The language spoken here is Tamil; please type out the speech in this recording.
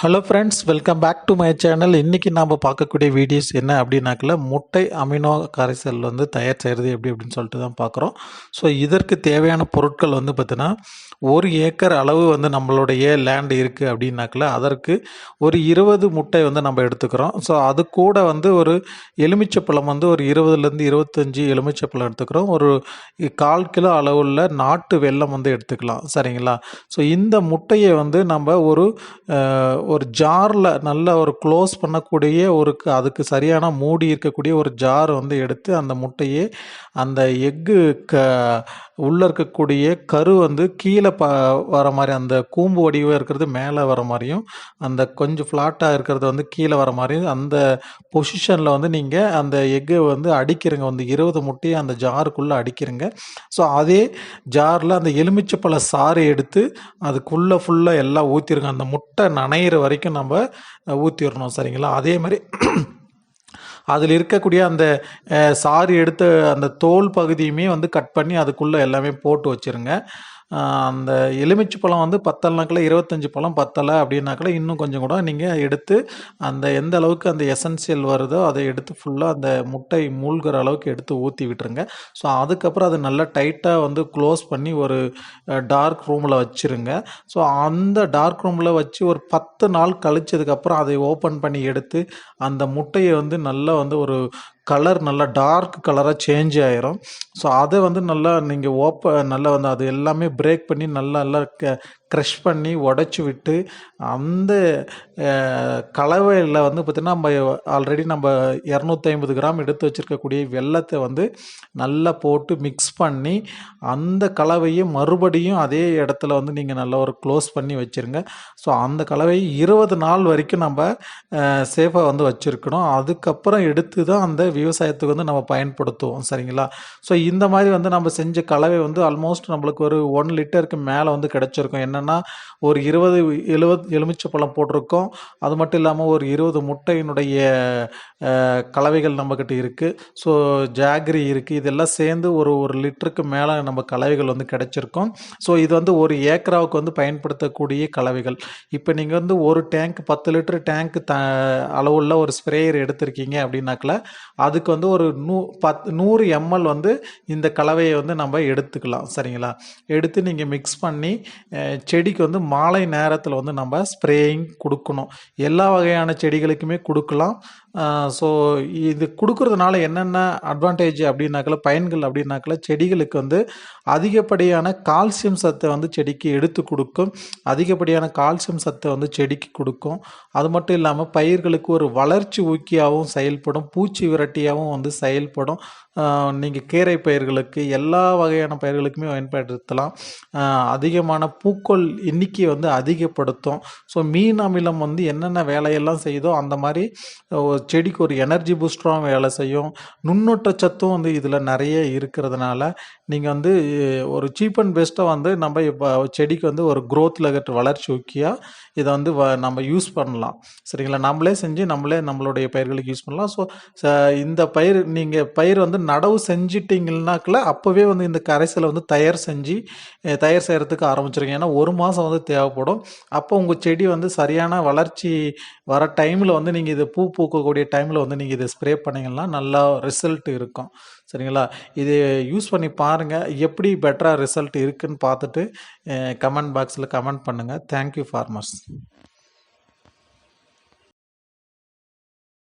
Hello friends welcome back to my channel இன்றைக்கி நாம் பார்க்கக்கூடிய வீடியோஸ் என்ன அப்படின்னாக்கல முட்டை அமினோ கரைசல் வந்து தயார் செய்கிறது எப்படி அப்படின்னு சொல்லிட்டு தான் பார்க்குறோம். ஸோ இதற்கு தேவையான பொருட்கள் வந்து பார்த்தீங்கன்னா ஒரு ஏக்கர் அளவு வந்து நம்மளுடைய லேண்ட் இருக்குது அப்படின்னாக்கல அதற்கு ஒரு இருபது முட்டை வந்து நம்ம எடுத்துக்கிறோம். ஸோ அது கூட வந்து ஒரு எலுமிச்சப்பழம் வந்து ஒரு இருபதுலேருந்து இருபத்தஞ்சி எலுமிச்சப்பழம் எடுத்துக்கிறோம். ஒரு கால் கிலோ அளவுள்ள நாட்டு வெல்லம் வந்து எடுத்துக்கலாம். சரிங்களா? ஸோ இந்த முட்டையை வந்து நம்ம ஒரு ஒரு ஜாரில் நல்ல ஒரு க்ளோஸ் பண்ணக்கூடிய ஒரு அதுக்கு சரியான மூடி இருக்கக்கூடிய ஒரு ஜார் வந்து எடுத்து அந்த முட்டையை அந்த எக்கு க உள்ளே இருக்கக்கூடிய கரு வந்து கீழே ப வர மாதிரி அந்த கூம்பு வடிவாக இருக்கிறது மேலே வர மாதிரியும் அந்த கொஞ்சம் ஃப்ளாட்டாக இருக்கிறது வந்து கீழே வர மாதிரியும் அந்த பொசிஷனில் வந்து நீங்கள் அந்த எக்கை வந்து அடிக்கிறங்க. வந்து இருபது முட்டையை அந்த ஜாருக்குள்ளே அடிக்கிறங்க. ஸோ அதே ஜாரில் அந்த எலுமிச்சப்பழ சாறு எடுத்து அதுக்குள்ளே ஃபுல்லாக எல்லாம் ஊற்றிருங்க அந்த முட்டை நனையிற வரைக்கும் நம்ம ஊற்றிடணும் சரிங்களா? அதே மாதிரி அதில் இருக்கக்கூடிய அந்த சாறு எடுத்த அந்த தோல் பகுதியுமே வந்து கட் பண்ணி அதுக்குள்ளே எல்லாமே போட்டு வச்சிருங்க. அந்த எலுமிச்சை பழம் வந்து பத்தலைனாக்கில் இருபத்தஞ்சி பழம் பத்தலை அப்படின்னாக்கில் இன்னும் கொஞ்சம் கூட நீங்கள் எடுத்து அந்த எந்த அளவுக்கு அந்த எசன்சியல் வருதோ அதை எடுத்து ஃபுல்லாக அந்த முட்டை மூழ்கிற அளவுக்கு எடுத்து ஊற்றி விட்டுருங்க. ஸோ அதுக்கப்புறம் அது நல்லா டைட்டாக வந்து க்ளோஸ் பண்ணி ஒரு டார்க் ரூமில் வச்சுருங்க. ஸோ அந்த டார்க் ரூமில் வச்சு ஒரு பத்து நாள் கழிச்சதுக்கப்புறம் அதை ஓப்பன் பண்ணி எடுத்து அந்த முட்டையை வந்து நல்லா வந்து ஒரு கலர் நல்லா டார்க் கலராக சேஞ்ச் ஆயிரும். ஸோ அதை வந்து நல்லா நீங்கள் ஓப்ப நல்லா வந்து அது எல்லாமே பிரேக் பண்ணி நல்லா நல்லா க க்ரஷ் பண்ணி உடச்சி விட்டு அந்த கலவையில் வந்து பார்த்திங்கன்னா நம்ம ஆல்ரெடி நம்ம இரநூத்தி ஐம்பது கிராம் எடுத்து வச்சுருக்கக்கூடிய வெல்லத்தை வந்து நல்லா போட்டு மிக்ஸ் பண்ணி அந்த கலவையை மறுபடியும் அதே இடத்துல வந்து நீங்கள் நல்லா ஒரு க்ளோஸ் பண்ணி வச்சுருங்க. ஸோ அந்த கலவையை இருபது நாள் வரைக்கும் நம்ம சேஃபாக வந்து வச்சுருக்கணும். அதுக்கப்புறம் எடுத்து தான் அந்த விவசாயத்துக்கு வந்து நம்ம பயன்படுத்துவோம். சரிங்களா? ஸோ இந்த மாதிரி வந்து நம்ம செஞ்ச கலவை வந்து ஆல்மோஸ்ட் நம்மளுக்கு ஒரு ஒன் லிட்டருக்கு மேலே வந்து கிடச்சிருக்கும். என்ன என்னென்னா ஒரு இருபது எழுபது எலுமிச்சப்பழம் போட்டிருக்கோம். அது மட்டும் இல்லாமல் ஒரு இருபது முட்டையினுடைய கலவைகள் நம்மக்கிட்ட இருக்குது ஸோ ஜாகரி இருக்குது இதெல்லாம் சேர்ந்து ஒரு ஒரு லிட்டருக்கு மேலே நம்ம கலவைகள் வந்து கிடச்சிருக்கோம். ஸோ இது வந்து ஒரு ஏக்கராவுக்கு வந்து பயன்படுத்தக்கூடிய கலவைகள். இப்போ நீங்கள் வந்து ஒரு டேங்க் பத்து லிட்டர் டேங்க் த அளவுள்ள ஒரு ஸ்ப்ரேயர் எடுத்திருக்கீங்க அப்படின்னாக்கல அதுக்கு வந்து ஒரு நூ பத் நூறு எம்எல் வந்து இந்த கலவையை வந்து நம்ம எடுத்துக்கலாம். சரிங்களா? எடுத்து நீங்கள் மிக்ஸ் பண்ணி செடிக்கு வந்து மாலை நேரத்தில் வந்து நம்ம ஸ்ப்ரேயிங் கொடுக்கணும். எல்லா வகையான செடிகளுக்குமே கொடுக்கலாம். ஸோ இது கொடுக்கறதுனால என்னென்ன அட்வான்டேஜ் அப்படின்னாக்கல பயன்கள் அப்படின்னாக்கல செடிகளுக்கு வந்து அதிகப்படியான கால்சியம் சத்தை வந்து செடிக்கு எடுத்து கொடுக்கும். அதிகப்படியான கால்சியம் சத்தை வந்து செடிக்கு கொடுக்கும். அது மட்டும் இல்லாமல் பயிர்களுக்கு ஒரு வளர்ச்சி ஊக்கியாகவும் செயல்படும். பூச்சி விரட்டியாகவும் வந்து செயல்படும். நீங்கள் கீரை பயிர்களுக்கு எல்லா வகையான பயிர்களுக்குமே பயன்படுத்தலாம். அதிகமான பூக்கள் எண்ணிக்கையை வந்து அதிகப்படுத்தும். ஸோ மீன் அமிலம் வந்து என்னென்ன வேலையெல்லாம் செய்யுதோ அந்த மாதிரி செடிக்கு ஒரு எனர்ஜி பூஸ்டராகவும் வேலை செய்யும். நுண்ணூட்ட சத்தும் வந்து இதில் நிறைய இருக்கிறதுனால நீங்கள் வந்து ஒரு சீப் அண்ட் பெஸ்ட்டாக வந்து நம்ம இப்போ செடிக்கு வந்து ஒரு க்ரோத்தில் வளர்ச்சி ஊக்கியாக இதை வந்து வ- நம்ம யூஸ் பண்ணலாம். சரிங்களா? நம்மளே செஞ்சு நம்மளே நம்மளுடைய பயிர்களுக்கு யூஸ் பண்ணலாம். ஸோ இந்த பயிர் நீங்கள் பயிர் வந்து நடவு செஞ்சிட்டிங்கனாக்கில் அப்போவே வந்து இந்த கரைசலை வந்து தயார் செஞ்சு தயார் செய்கிறதுக்கு ஆரம்பிச்சிருங்க. ஏன்னா ஒரு மாதம் வந்து தேவைப்படும். அப்போ உங்கள் செடி வந்து சரியான வளர்ச்சி வர டைமில் வந்து நீங்கள் இதை பூ பூக்கக்கூடிய டைமில் வந்து நீங்கள் இதை ஸ்ப்ரே பண்ணிங்கன்னா நல்லா ரிசல்ட் இருக்கும். சரிங்களா? இது யூஸ் பண்ணி பாருங்கள் எப்படி பெட்டராக ரிசல்ட் இருக்குன்னு பார்த்துட்டு கமெண்ட் பாக்ஸில் கமெண்ட் பண்ணுங்கள் தேங்க்யூ ஃபார்மர்ஸ்